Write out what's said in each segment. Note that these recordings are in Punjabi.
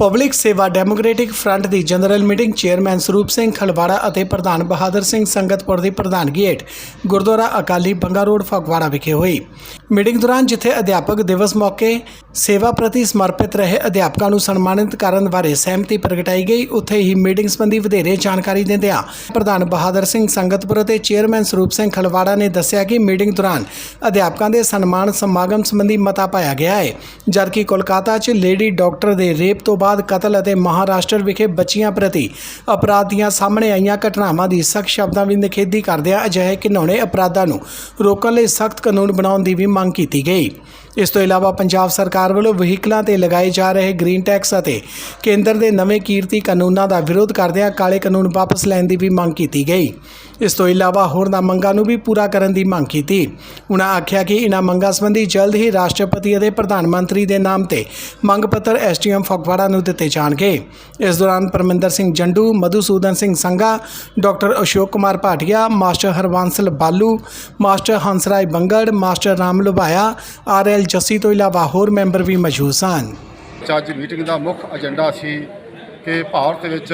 ਪਬਲਿਕ ਸੇਵਾ ਡੈਮੋਕ੍ਰੈਟਿਕ ਫਰੰਟ ਦੀ general meeting chairman Sarup Singh Khalwara ਅਤੇ ਪ੍ਰਧਾਨ ਬਹਾਦਰ ਸਿੰਘ ਸੰਗਤਪੁਰ ਦੀ ਪ੍ਰਧਾਨਗੀ ਹੇਠ ਗੁਰਦੁਆਰਾ ਅਕਾਲੀ ਬੰਗਾ ਰੋਡ ਫਗਵਾੜਾ ਵਿਖੇ ਹੋਈ। ਮੀਟਿੰਗ ਦੌਰਾਨ ਜਿੱਥੇ ਅਧਿਆਪਕ ਦਿਵਸ ਮੌਕੇ ਸੇਵਾ ਪ੍ਰਤੀ ਸਮਰਪਿਤ ਰਹੇ, ਅਧਿਆਪਕਾਂ ਨੂੰ ਸਨਮਾਨਿਤ ਕਰਨ ਬਾਰੇ ਸਹਿਮਤੀ ਪ੍ਰਗਟਾਈ ਗਈ। ਉੱਥੇ ਹੀ ਮੀਟਿੰਗ ਸੰਬੰਧੀ ਵਧੇਰੇ ਜਾਣਕਾਰੀ ਦਿੰਦਿਆਂ ਪ੍ਰਧਾਨ ਬਹਾਦਰ ਸਿੰਘ ਸੰਗਤਪੁਰ ਅਤੇ ਚੇਅਰਮੈਨ ਸਰੂਪ ਸਿੰਘ ਖਲਵਾੜਾ ਨੇ ਦੱਸਿਆ ਕਿ ਮੀਟਿੰਗ ਦੌਰਾਨ ਅਧਿਆਪਕਾਂ ਦੇ ਸਨਮਾਨ ਸਮਾਗਮ ਸੰਬੰਧੀ ਮਤਾ ਪਾਇਆ ਗਿਆ ਹੈ। ਜਦਕਿ ਕੋਲਕਾਤਾ 'ਚ ਲੇਡੀ ਡਾਕਟਰ ਦੇ ਰੇਪ ਤੋਂ ਬਾਅਦ ਕਤਲ ਅਤੇ ਮਹਾਰਾਸ਼ਟਰ ਵਿਖੇ ਬੱਚੀਆਂ ਪ੍ਰਤੀ ਅਪਰਾਧ ਦੀਆਂ ਸਾਹਮਣੇ ਆਈਆਂ ਘਟਨਾਵਾਂ ਦੀ ਸਖਤ ਸ਼ਬਦਾਂ ਵਿੱਚ ਨਿਖੇਧੀ ਕਰਦਿਆਂ ਅਜਿਹੇ ਘਿਨੌਣੇ ਅਪਰਾਧਾਂ ਨੂੰ ਰੋਕਣ ਲਈ ਸਖਤ ਕਾਨੂੰਨ ਬਣਾਉਣ ਦੀ ਵੀ ਮੰਗ ਕੀਤੀ ਗਈ। ਇਸ ਤੋਂ ਇਲਾਵਾ ਪੰਜਾਬ ਸਰਕਾਰ ਵੱਲੋਂ ਵਹੀਕਲਾਂ ਤੇ ਲਗਾਏ ਜਾ ਰਹੇ ਗ੍ਰੀਨ ਟੈਕਸ ਅਤੇ ਕੇਂਦਰ ਦੇ ਨਵੇਂ ਕੀਰਤੀ ਕਾਨੂੰਨਾਂ ਦਾ ਵਿਰੋਧ ਕਰਦਿਆਂ ਕਾਲੇ ਕਾਨੂੰਨ ਵਾਪਸ ਲੈਣ ਦੀ ਵੀ ਮੰਗ ਕੀਤੀ ਗਈ। ਇਸ ਤੋਂ ਇਲਾਵਾ ਹੋਰਨਾਂ ਮੰਗਾਂ ਨੂੰ ਵੀ ਪੂਰਾ ਕਰਨ ਦੀ ਮੰਗ ਕੀਤੀ। ਉਹਨਾਂ ਆਖਿਆ ਕਿ ਇਨ੍ਹਾਂ ਮੰਗਾਂ ਸੰਬੰਧੀ ਜਲਦ ਹੀ ਰਾਸ਼ਟਰਪਤੀ ਅਤੇ ਪ੍ਰਧਾਨ ਮੰਤਰੀ ਦੇ ਨਾਮ ਤੇ ਮੰਗ ਪੱਤਰ ਐਸਟੀਐਮ ਫਗਵਾੜਾ ਨੂੰ ਦਿੱਤੇ ਜਾਣਗੇ। ਇਸ ਦੌਰਾਨ Parminder Singh Jandu, Madhusudan Singh Sangha, doctor Ashok Kumar Bhatia, master Harvansal Balu, master Hansrai Bangar, master Ram Lubhaya R L Jassi ਤੋਂ ਇਲਾਵਾ ਹੋਰ ਮੈਂਬਰ ਵੀ ਮੌਜੂਦ ਸਨ। ਅੱਜ ਮੀਟਿੰਗ ਦਾ ਮੁੱਖ ਏਜੰਡਾ ਸੀ ਕਿ ਭਾਰਤ ਵਿੱਚ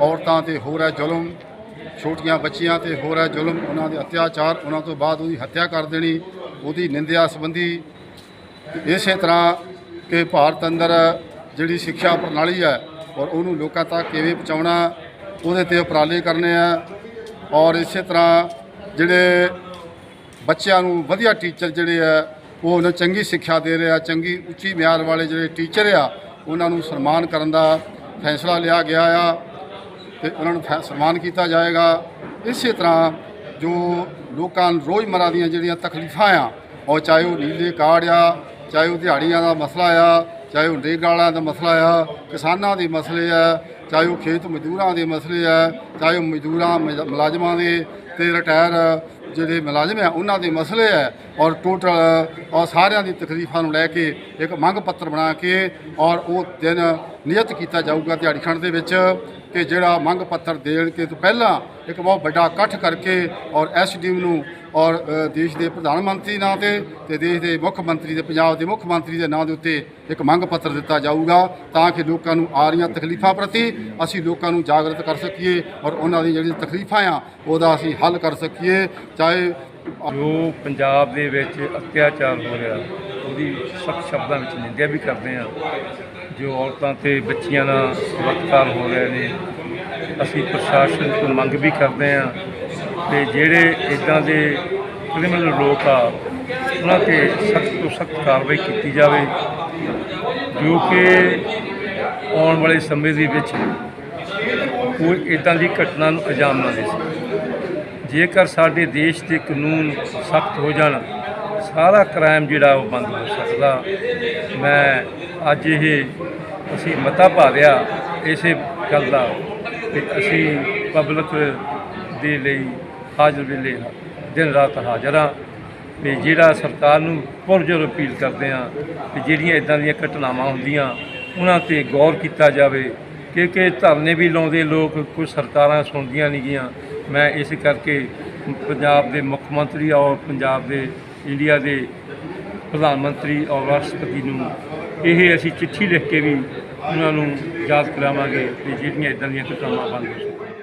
ਔਰਤਾਂ ਤੇ ਹੋ ਰਿਹਾ ਜ਼ੁਲਮ ਛੋਟੀਆਂ ਬੱਚੀਆਂ ਤੇ ਹੋਰ ਹੈ ਜ਼ੁਲਮ, ਉਹਨਾਂ ਦੇ ਅਤਿਆਚਾਰ, ਉਹਨਾਂ ਤੋਂ ਬਾਅਦ ਉਹਦੀ ਹੱਤਿਆ ਕਰ ਦੇਣੀ, ਉਹਦੀ ਨਿੰਦਿਆ ਸੰਬੰਧੀ ਇਸੇ ਤਰ੍ਹਾਂ ਕਿ ਭਾਰਤ ਅੰਦਰ ਜਿਹੜੀ ਸਿੱਖਿਆ ਪ੍ਰਣਾਲੀ ਹੈ ਔਰ ਉਹਨੂੰ ਲੋਕਾਂ ਤੱਕ ਕਿਵੇਂ ਪਹੁੰਚਾਉਣਾ, ਉਹਦੇ ਤੇ ਉਪਰਾਲੇ ਕਰਨੇ ਆ ਔਰ ਇਸੇ ਤਰ੍ਹਾਂ ਜਿਹੜੇ ਬੱਚਿਆਂ ਨੂੰ ਵਧੀਆ ਟੀਚਰ ਜਿਹੜੇ ਆ, ਉਹ ਉਹਨਾਂ ਚੰਗੀ ਸਿੱਖਿਆ ਦੇ ਰਿਹਾ ਚੰਗੀ ਉੱਚੀ ਮਿਆਰ ਵਾਲੇ ਜਿਹੜੇ ਟੀਚਰ ਆ, ਉਹਨਾਂ ਨੂੰ ਸਨਮਾਨ ਕਰਨ ਦਾ ਫੈਸਲਾ ਲਿਆ ਗਿਆ ਆ। ਤੇ ਉਹਨਾਂ ਨੂੰ ਫੈ- ਸਨਮਾਨ ਕੀਤਾ ਜਾਏਗਾ। ਇਸੇ ਤਰ੍ਹਾਂ ਜੋ ਲੋਕਾਂ ਨੂੰ ਰੋਜ਼ਮਰਾ ਦੀਆਂ ਜਿਹੜੀਆਂ ਤਕਲੀਫਾਂ ਆ, ਉਹ ਚਾਹੇ ਉਹ ਨੀਲੇ ਕਾਰਡ ਆ, ਚਾਹੇ ਉਹ ਦਿਹਾੜੀਆਂ ਦਾ ਮਸਲਾ ਆ, ਚਾਹੇ ਉਹ ਨਰੇਗਾ ਵਾਲਿਆਂ ਦਾ ਮਸਲਾ ਆ, ਕਿਸਾਨਾਂ ਦੇ ਮਸਲੇ ਆ, ਚਾਹੇ ਉਹ ਖੇਤ ਮਜ਼ਦੂਰਾਂ ਦੇ ਮਸਲੇ ਆ, ਚਾਹੇ ਉਹ ਮਜ਼ਦੂਰਾਂ ਮੁਲਾ- ਮੁਲਾਜ਼ਮਾਂ ਦੇ ਤੇ ਰਿਟਾਇਰ ਜਿਹੜੇ ਮੁਲਾਜ਼ਮ ਆ, ਉਹਨਾਂ ਦੇ ਮਸਲੇ ਆ ਔਰ ਟੋਟਲ ਔਰ ਸਾਰਿਆਂ ਦੀ ਤਕਲੀਫਾਂ ਨੂੰ ਲੈ ਕੇ ਇੱਕ ਮੰਗ ਪੱਤਰ ਬਣਾ ਕੇ ਔਰ ਉਹ ਦਿਨ ਨਿਯਤ ਕੀਤਾ ਜਾਊਗਾ ਦਿਹਾੜੀ ਖੰਡ ਦੇ ਵਿੱਚ। ਕਿ ਜਿਹੜਾ ਮੰਗ ਪੱਤਰ ਦੇਣ ਕੇ ਤੋਂ ਪਹਿਲਾਂ ਇੱਕ ਬਹੁਤ ਵੱਡਾ ਇਕੱਠ ਕਰਕੇ ਔਰ ਐਸਡੀਐਮ ਨੂੰ ਔਰ ਦੇਸ਼ ਦੇ ਪ੍ਰਧਾਨ ਮੰਤਰੀ ਨਾਂ ਤੇ ਤੇ ਦੇਸ਼ ਦੇ ਮੁੱਖ ਮੰਤਰੀ ਦੇ ਪੰਜਾਬ ਦੇ ਮੁੱਖ ਮੰਤਰੀ ਦੇ ਨਾਂ ਦੇ ਉੱਤੇ ਇੱਕ ਮੰਗ ਪੱਤਰ ਦਿੱਤਾ ਜਾਊਗਾ ਤਾਂ ਕਿ ਲੋਕਾਂ ਨੂੰ ਆ ਰਹੀਆਂ ਤਕਲੀਫਾਂ ਪ੍ਰਤੀ ਅਸੀਂ ਲੋਕਾਂ ਨੂੰ ਜਾਗਰਤ ਕਰ ਸਕੀਏ ਔਰ ਉਹਨਾਂ ਦੀ ਜਿਹੜੀਆਂ ਤਕਲੀਫਾਂ ਆ ਉਹਦਾ ਅਸੀਂ ਹੱਲ ਕਰ ਸਕੀਏ। ਚਾਹੇ ਜੋ ਪੰਜਾਬ ਦੇ ਵਿੱਚ ਅਤਿਆਚਾਰ ਹੋ ਰਿਹਾ, ਉਹਦੀ ਸਖਤ ਸ਼ਬਦਾਂ ਵਿੱਚ ਨਿੰਦਿਆ ਵੀ ਕਰਦੇ ਆ ਜੋ ਔਰਤਾਂ ਤੇ ਬੱਚੀਆਂ ਨਾਲ ਬਲਾਤਕਾਰ ਹੋ ਰਹੇ ਨੇ ਅਸੀਂ ਪ੍ਰਸ਼ਾਸਨ ਤੋਂ ਮੰਗ ਵੀ ਕਰਦੇ ਹਾਂ ਤੇ ਜਿਹੜੇ ਇਦਾਂ ਦੇ ਕ੍ਰਿਮੀਨਲ ਲੋਕ ਆ, ਉਹਨਾਂ ਤੇ ਸਖਤ ਤੋਂ ਸਖਤ ਕਾਰਵਾਈ ਕੀਤੀ ਜਾਵੇ, ਜੋ ਕਿ ਆਉਣ ਵਾਲੇ ਸਮੇਂ ਦੇ ਵਿੱਚ ਕੋਈ ਇਦਾਂ ਦੀ ਘਟਨਾ ਨੂੰ ਅੰਜਾਮ ਨਾ ਦੇ ਸਕੇ ਜੇਕਰ ਸਾਡੇ ਦੇਸ਼ ਦੇ ਕਾਨੂੰਨ ਸਖਤ ਹੋ ਜਾਣ ਸਾਰਾ ਕ੍ਰਾਈਮ ਜਿਹੜਾ ਉਹ ਬੰਦ ਹੋ ਸਕਦਾ। ਮੈਂ ਅੱਜ ਇਹ ਅਸੀਂ ਮਤਾ ਪਾ ਲਿਆ ਇਸੇ ਗੱਲ ਦਾ ਕਿ ਅਸੀਂ ਪਬਲਿਕ ਦੇ ਲਈ ਹਾਜ਼ਰ ਵੇਲੇ ਦਿਨ ਰਾਤ ਹਾਜ਼ਰ ਹਾਂ ਤੇ ਜਿਹੜਾ ਸਰਕਾਰ ਨੂੰ ਪੁਰਜੋਰ ਅਪੀਲ ਕਰਦੇ ਹਾਂ ਕਿ ਜਿਹੜੀਆਂ ਇਦਾਂ ਦੀਆਂ ਘਟਨਾਵਾਂ ਹੁੰਦੀਆਂ, ਉਹਨਾਂ ਤੇ ਗੌਰ ਕੀਤਾ ਜਾਵੇ ਕਿਉਂਕਿ ਧਰਨੇ ਵੀ ਲਾਉਂਦੇ ਲੋਕ ਕੁਝ ਸਰਕਾਰਾਂ ਸੁਣਦੀਆਂ ਨਹੀਂ ਗੀਆਂ ਮੈਂ ਇਸ ਕਰਕੇ ਪੰਜਾਬ ਦੇ ਮੁੱਖ ਮੰਤਰੀ ਔਰ ਪੰਜਾਬ ਦੇ ਇੰਡੀਆ ਦੇ ਪ੍ਰਧਾਨ ਮੰਤਰੀ ਔਰ ਰਾਸ਼ਟਰਪਤੀ ਨੂੰ, ਇਹ ਅਸੀਂ ਚਿੱਠੀ ਲਿਖ ਕੇ ਵੀ ਉਹਨਾਂ ਨੂੰ ਯਾਦ ਕਰਾਵਾਂਗੇ ਕਿ ਜਿਹੜੀਆਂ ਇਦਾਂ ਦੀਆਂ ਘਟਨਾਵਾਂ ਬੰਦ ਹੋ ਸਕਣ